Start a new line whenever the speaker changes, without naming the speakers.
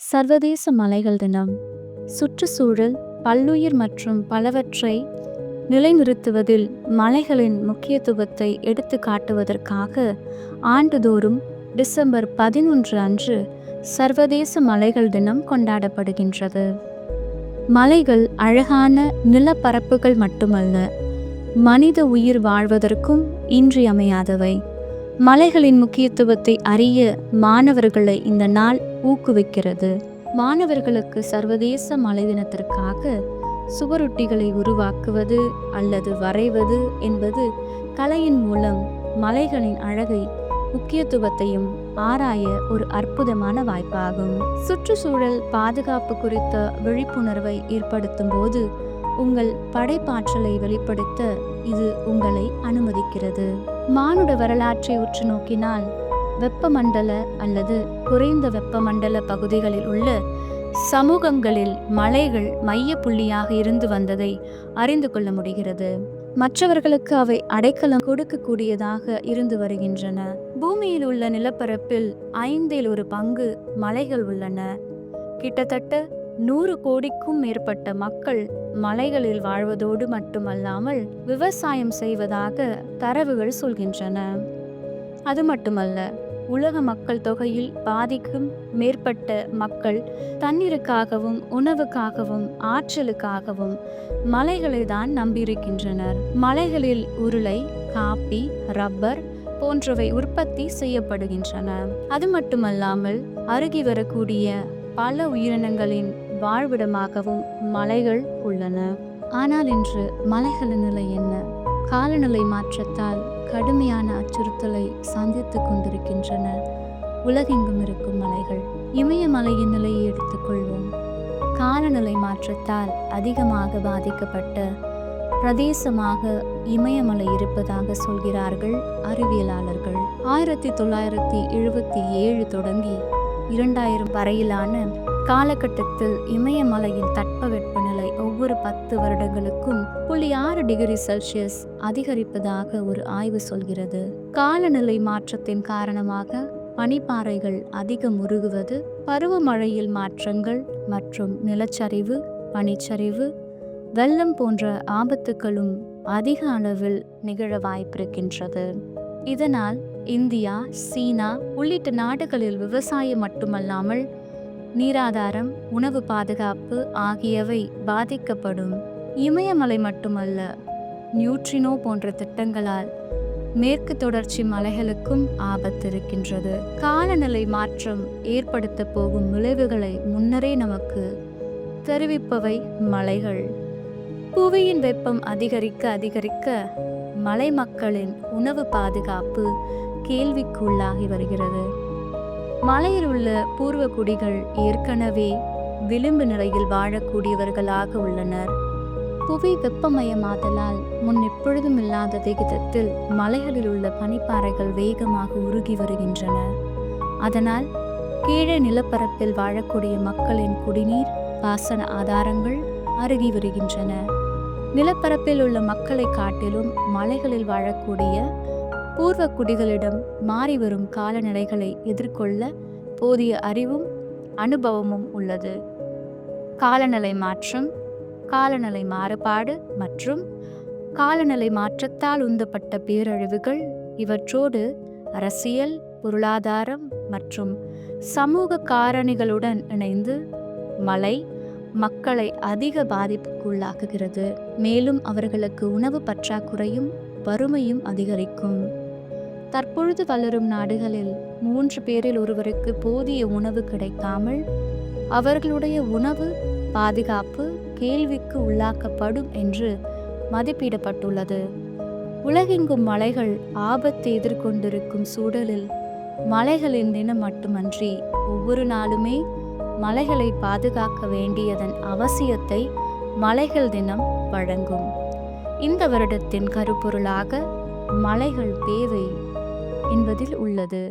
சர்வதேச மலைகள் தினம். சுற்றுச்சூழல் பல்லுயிர் மற்றும் பலவற்றை நிலைநிறுத்துவதில் மலைகளின் முக்கியத்துவத்தை எடுத்து காட்டுவதற்காக ஆண்டுதோறும் டிசம்பர் பதினொன்று அன்று சர்வதேச மலைகள் தினம் கொண்டாடப்படுகின்றது. மலைகள் அழகான நிலப்பரப்புகள் மட்டுமல்ல மனித உயிர் வாழ்வதற்கும் இன்றியமையாதவை. மலைகளின் முக்கியத்துவத்தை அறிய மாணவர்களை இந்த நாள் ஊக்குவிக்கிறது. மாணவர்களுக்கு சர்வதேச மலை தினத்திற்காக சுவரொட்டிகளை உருவாக்குவது அல்லது வரைவது என்பது கலையின் மூலம் மலைகளின் அழகை முக்கியத்துவத்தையும் ஆராய ஒரு அற்புதமான வாய்ப்பாகும். சுற்றுச்சூழல் பாதுகாப்பு குறித்த விழிப்புணர்வை ஏற்படுத்தும் போது உங்கள் படைப்பாற்றலை வெளிப்படுத்த இது உங்களை அனுமதிக்கிறது. மானுட வரலாற்றை உற்று நோக்கினால் வெப்பமண்டல அல்லது குறைந்த வெப்பமண்டல பகுதிகளில் உள்ள சமூகங்களில் மலைகள் மைய புள்ளியாக இருந்து வந்ததை அறிந்து கொள்ள முடிகிறது. மற்றவர்களுக்கு அவை அடைக்கலம் கொடுக்கக்கூடியதாக இருந்து வருகின்றன. பூமியில் உள்ள நிலப்பரப்பில் ஐந்தில் ஒரு பங்கு மலைகள் உள்ளன. கிட்டத்தட்ட நூறு கோடிக்கும் மேற்பட்ட மக்கள் மலைகளில் வாழ்வதோடு மட்டுமல்லாமல் விவசாயம் செய்வதாக தரவுகள் சொல்கின்றன. அது மட்டுமல்ல உலக மக்கள் தொகையில் பாதிக்கும் மேற்பட்ட மக்கள் தண்ணீருக்காகவும் உணவுக்காகவும் ஆற்றலுக்காகவும் மலைகளை தான் நம்பியிருக்கின்றனர். மலைகளில் உருளை காப்பி ரப்பர் போன்றவை உற்பத்தி செய்யப்படுகின்றன. அது மட்டுமல்லாமல் அருகி வரக்கூடிய பல உயிரினங்களின் வாழ்விடமாகவும் மலைகள் உள்ளன. ஆனால் இன்று மலைகளின் நிலை என்ன? காலநிலை மாற்றத்தால் கடுமையான அச்சுறுத்தலை சந்தித்துக் கொண்டிருக்கின்றன. உலகெங்கும் இருக்கும் மலைகள். இமயமலையின் நிலையை எடுத்துக்கொள்வோம் காலநிலை மாற்றத்தால் அதிகமாக பாதிக்கப்பட்ட பிரதேசமாக இமயமலை இருப்பதாக சொல்கிறார்கள் அறிவியலாளர்கள். ஆயிரத்தி தொள்ளாயிரத்தி எழுபத்தி ஏழு தொடங்கி இரண்டாயிரம் வரையிலான காலகட்டத்தில் இமயமலையின் தட்பவெப்பநிலை ஒவ்வொரு பத்து வருடங்களுக்கும் புள்ளி ஆறு டிகிரி செல்சியஸ் அதிகரிப்பதாக ஒரு ஆய்வு சொல்கிறது. காலநிலை மாற்றத்தின் காரணமாக பனிப்பாறைகள் அதிகம் உருகுவது பருவமழையில் மாற்றங்கள் மற்றும் நிலச்சரிவு பனிச்சரிவு வெள்ளம் போன்ற ஆபத்துகளும் அதிக அளவில் நிகழ வாய்ப்பிருக்கின்றது. இதனால் இந்தியா சீனா உள்ளிட்ட நாடுகளில் விவசாயம் மட்டுமல்லாமல் நீராதாரம் உணவு பாதுகாப்பு ஆகியவை பாதிக்கப்படும். இமயமலை மட்டுமல்ல நியூட்ரினோ போன்ற திட்டங்களால் மேற்கு தொடர்ச்சி மலைகளுக்கும் ஆபத்து இருக்கின்றது காலநிலை மாற்றம் ஏற்படுத்த போகும் விளைவுகளை முன்னரே நமக்கு தெரிவிப்பவை மலைகள். புவியின் வெப்பம் அதிகரிக்க அதிகரிக்க மலை மக்களின் உணவு பாதுகாப்பு கேள்விக்குள்ளாகி வருகிறது. மலையில் உள்ள பூர்வ குடிகள் ஏற்கனவே விளிம்பு நிலையில் வாழக்கூடியவர்களாக உள்ளனர். புவி வெப்பமயமாதலால் முன் எப்பொழுதும் இல்லாத விகிதத்தில் மலைகளில் உள்ள பனிப்பாறைகள் வேகமாக உருகி வருகின்றன. அதனால் கீழே நிலப்பரப்பில் வாழக்கூடிய மக்களின் குடிநீர் பாசன ஆதாரங்கள் அருகி வருகின்றன. நிலப்பரப்பில் உள்ள மக்களை காட்டிலும் மலைகளில் வாழக்கூடிய பூர்வ குடிகளிடம் மாறி வரும் காலநிலைகளை எதிர்கொள்ள போதிய அறிவும் அனுபவமும் உள்ளது. காலநிலை மாற்றம் காலநிலை மாறுபாடு மற்றும் காலநிலை மாற்றத்தால் உந்தப்பட்ட பேரழிவுகள் இவற்றோடு அரசியல் பொருளாதாரம் மற்றும் சமூக காரணிகளுடன் இணைந்து மழை மக்களை அதிக பாதிப்புக்குள்ளாக்குகிறது. மேலும் அவர்களுக்கு உணவு பற்றாக்குறையும் வறுமையும் அதிகரிக்கும். தற்பொழுது வளரும் நாடுகளில் மூன்று பேரில் ஒருவருக்கு போதிய உணவு கிடைக்காமல் அவர்களுடைய உணவு பாதுகாப்பு கேள்விக்கு உள்ளாக்கப்படும் என்று மதிப்பிடப்பட்டுள்ளது. உலகெங்கும் மலைகள் ஆபத்தை எதிர்கொண்டிருக்கும் சூழலில் மலைகளின் தினம் மட்டுமன்றி ஒவ்வொரு நாளுமே மலைகளை பாதுகாக்க வேண்டியதன் அவசியத்தை மலைகள் தினம் வழங்கும். இந்த வருடத்தின் கருப்பொருளாக மலைகள் தேவை. என்பதில் உள்ளது.